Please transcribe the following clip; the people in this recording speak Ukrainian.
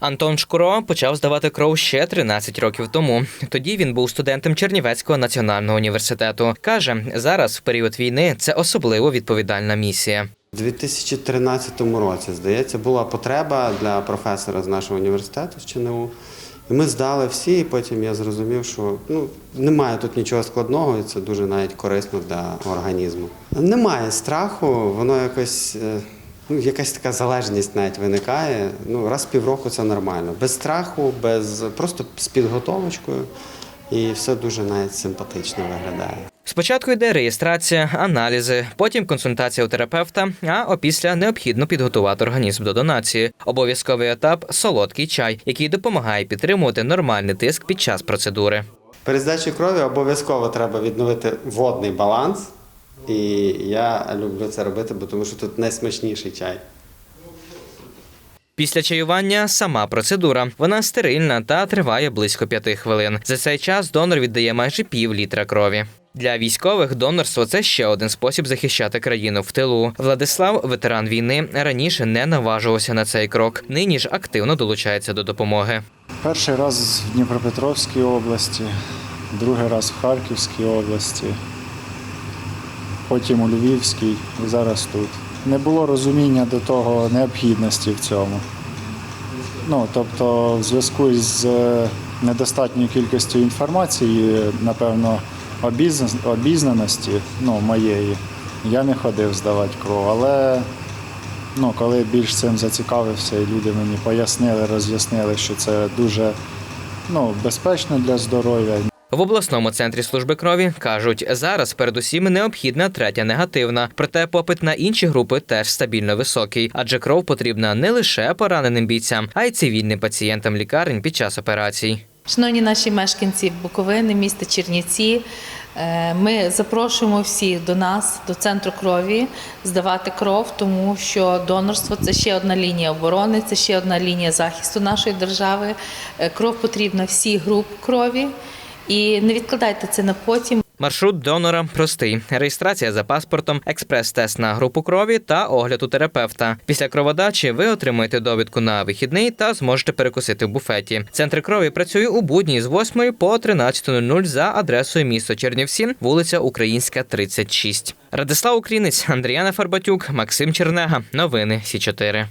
Антон Шкуро почав здавати кров ще 13 років тому. Тоді він був студентом Чернівецького національного університету. каже, зараз в період війни це особливо відповідальна місія. У 2013 році, здається, була потреба для професора з нашого університету з ЧНУ. І ми здали всі, і потім я зрозумів, що ну, немає тут нічого складного, і це дуже навіть корисно для організму. Немає страху, воно якось, е, ну, якась така залежність навіть виникає. Ну, раз в півроку це нормально. Без страху, без просто з підготовочкою. І все дуже навіть симпатично виглядає. Спочатку йде реєстрація, аналізи, потім консультація у терапевта, а опісля необхідно підготувати організм до донації. Обов'язковий етап солодкий чай, який допомагає підтримувати нормальний тиск під час процедури. Перед здачею крові обов'язково треба відновити водний баланс. І я люблю це робити, бо тому що тут найсмачніший чай. Після чаювання сама процедура. Вона стерильна та триває близько п'яти хвилин. За цей час донор віддає майже пів літра крові. Для військових донорство це ще один спосіб захищати країну в тилу. Владислав, ветеран війни, раніше не наважувався на цей крок. Нині ж активно долучається до допомоги. Перший раз в Дніпропетровській області, другий раз в Харківській області, потім у Львівській і зараз тут. Не було розуміння до того необхідності в цьому. Ну, тобто, в зв'язку з е, недостатньою кількістю інформації, напевно, обізнаності ну, моєї, я не ходив здавати кров. Але ну, коли більш цим зацікавився, і люди мені пояснили, роз'яснили, що це дуже ну, безпечно для здоров'я. В обласному центрі служби крові кажуть, зараз передусім необхідна третя негативна, проте попит на інші групи теж стабільно високий, адже кров потрібна не лише пораненим бійцям, а й цивільним пацієнтам лікарень під час операцій. Шановні наші мешканці Буковини, міста Чернівці, е, ми запрошуємо всіх до нас, до центру крові, здавати кров, тому що донорство це ще одна лінія оборони, це ще одна лінія захисту нашої держави. Е, Кров потрібна всіх груп крові. І не відкладайте це на потім. Маршрут донора простий: реєстрація за паспортом, експрес-тест на групу крові та огляд у терапевта. Після кроводачі ви отримуєте довідку на вихідний та зможете перекусити в буфеті. Центр крові працює у будні з 8 по 13.00 за адресою місто Чернівці, вулиця Українська, 36. Радислав Українець, Андріана Фарбатюк, Максим Чернега. Новини Сі 4